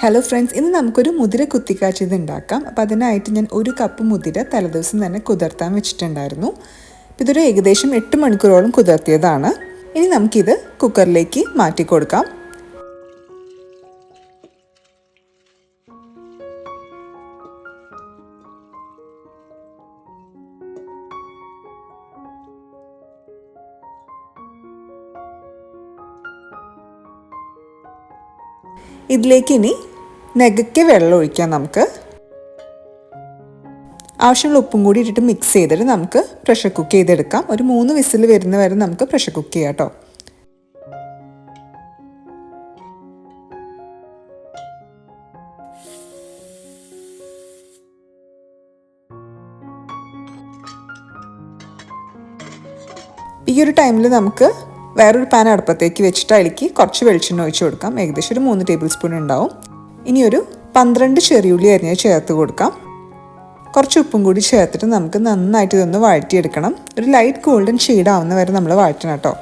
Hello friends ഇന്ന് നമുക്കൊരു മുതിര കുത്തിക്കാച്ചത് ഉണ്ടാക്കാം. അപ്പോൾ അതിനായിട്ട് ഞാൻ ഒരു കപ്പ് മുതിര തലേദിവസം തന്നെ കുതിർത്താൻ വെച്ചിട്ടുണ്ടായിരുന്നു. ഇതൊരു ഏകദേശം എട്ട് മണിക്കൂറോളം കുതിർത്തിയതാണ്. ഇനി നമുക്കിത് കുക്കറിലേക്ക് മാറ്റി കൊടുക്കാം ഇതിലേക്ക് ഇനി നെകയ്ക്ക് വെള്ളം ഒഴിക്കാം നമുക്ക്. ആവശ്യമുള്ള ഉപ്പും കൂടി ഇട്ടിട്ട് മിക്സ് ചെയ്തിട്ട് നമുക്ക് പ്രഷർ കുക്ക് ചെയ്തെടുക്കാം. ഒരു മൂന്ന് വിസിൽ വരുന്ന വരെ നമുക്ക് പ്രഷർ കുക്ക് ചെയ്യാം കേട്ടോ ഈ ഒരു ടൈമിൽ നമുക്ക് വേറൊരു പാൻ അടുപ്പത്തേക്ക് വെച്ചിട്ട് അതിലേക്ക് കുറച്ച് വെളിച്ചെണ്ണ ഒഴിച്ച് കൊടുക്കാം. ഏകദേശം ഒരു മൂന്ന് ടേബിൾ സ്പൂൺ ഉണ്ടാവും. ഇനി ഒരു പന്ത്രണ്ട് ചെറിയുള്ളി അരിഞ്ഞ് ചേർത്ത് കൊടുക്കാം. കുറച്ച് ഉപ്പും കൂടി ചേർത്തിട്ട് നമുക്ക് നന്നായിട്ട് ഇതൊന്ന് വഴറ്റിയെടുക്കണം. ഒരു ലൈറ്റ് ഗോൾഡൻ ഷെയ്ഡ് ആവുന്ന വരെ നമ്മൾ വഴറ്റണം കേട്ടോ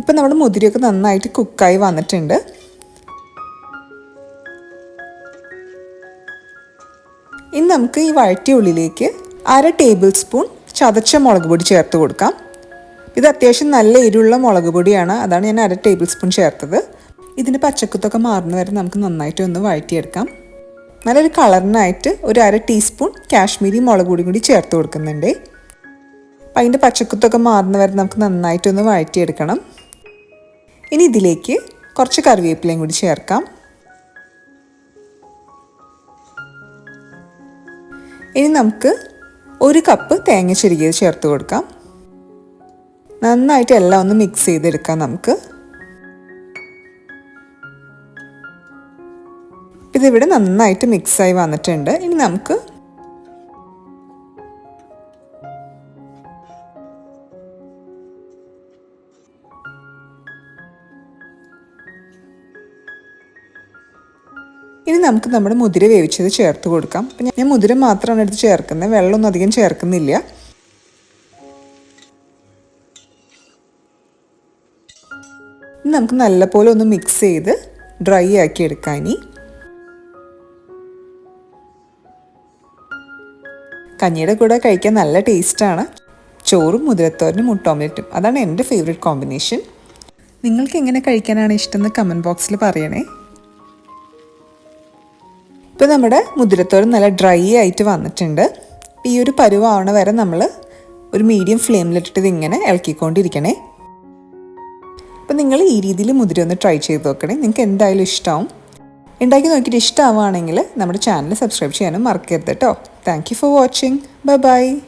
ഇപ്പം നമ്മുടെ മുതിരിയൊക്കെ നന്നായിട്ട് കുക്കായി വന്നിട്ടുണ്ട്. ഇനി നമുക്ക് ഈ വഴറ്റിയ ഉള്ളിലേക്ക് അര ടേബിൾ സ്പൂൺ ചതച്ച മുളക് പൊടി ചേർത്ത് കൊടുക്കാം. ഇത് അത്യാവശ്യം നല്ല എരിവുള്ള മുളക് പൊടിയാണ്. അതാണ് ഞാൻ അര ടേബിൾ സ്പൂൺ ചേർത്തത്. ഇതിന്റെ പച്ചക്കുത്തൊക്കെ മാറുന്ന വരെ നമുക്ക് നന്നായിട്ട് ഒന്ന് വഴറ്റിയെടുക്കാം. നല്ലൊരു കളറിനായിട്ട് ഒരു അര ടീസ്പൂൺ കാശ്മീരി മുളക് പൊടി കൂടി ചേർത്ത് കൊടുക്കുന്നുണ്ട്. അപ്പം അതിന്റെ പച്ചക്കുത്തൊക്കെ മാറുന്ന വരെ നമുക്ക് നന്നായിട്ടൊന്ന് വഴറ്റിയെടുക്കണം. ഇനി ഇതിലേക്ക് കുറച്ച് കറിവേപ്പിലയും കൂടി ചേർക്കാം. ഇനി നമുക്ക് ഒരു കപ്പ് തേങ്ങ ചുരുക്കിയത് ചേർത്ത് കൊടുക്കാം. നന്നായിട്ട് എല്ലാം ഒന്ന് മിക്സ് ചെയ്തെടുക്കാം നമുക്ക്. ഇതിവിടെ നന്നായിട്ട് മിക്സായി വന്നിട്ടുണ്ട്. ഇനി നമുക്ക് ഇനി നമുക്ക് നമ്മുടെ മുതിര വേവിച്ചത് ചേർത്ത് കൊടുക്കാം. അപ്പം ഞാൻ മുതിര മാത്രമാണ് എടുത്ത് ചേർക്കുന്നത്. വെള്ളമൊന്നും അധികം ചേർക്കുന്നില്ല. ഇനി നമുക്ക് നല്ലപോലെ ഒന്ന് മിക്സ് ചെയ്ത് ഡ്രൈ ആക്കി എടുക്കാം ഇനി. കഞ്ഞിയുടെ കൂടെ കഴിക്കാൻ നല്ല ടേസ്റ്റാണ് ചോറും മുതിരത്തോരനും മുട്ട ഓംലെറ്റും അതാണ് എന്റെ ഫേവറേറ്റ് കോമ്പിനേഷൻ നിങ്ങൾക്ക് എങ്ങനെ കഴിക്കാനാണ് ഇഷ്ടം എന്ന് കമന്റ് ബോക്സിൽ പറയണേ. ഇപ്പോൾ നമ്മുടെ മുതിരത്തോരൻ നല്ല ഡ്രൈ ആയിട്ട് വന്നിട്ടുണ്ട്. ഈ ഒരു പരുവാവണ വരെ നമ്മൾ ഒരു മീഡിയം ഫ്ലെയിമിലിട്ടിട്ട് ഇതിങ്ങനെ ഇളക്കിക്കൊണ്ടിരിക്കണേ. അപ്പം നിങ്ങൾ ഈ രീതിയിൽ മുതിര ഒന്ന് ട്രൈ ചെയ്ത് നോക്കണേ. നിങ്ങൾക്ക് എന്തായാലും ഇഷ്ടമാവും ഉണ്ടാക്കി നോക്കിയിട്ട് ഇഷ്ടമാവുകയാണെങ്കിൽ നമ്മുടെ ചാനൽ സബ്സ്ക്രൈബ് ചെയ്യാനും മറക്കരുത് കേട്ടോ thank you for watching bye bye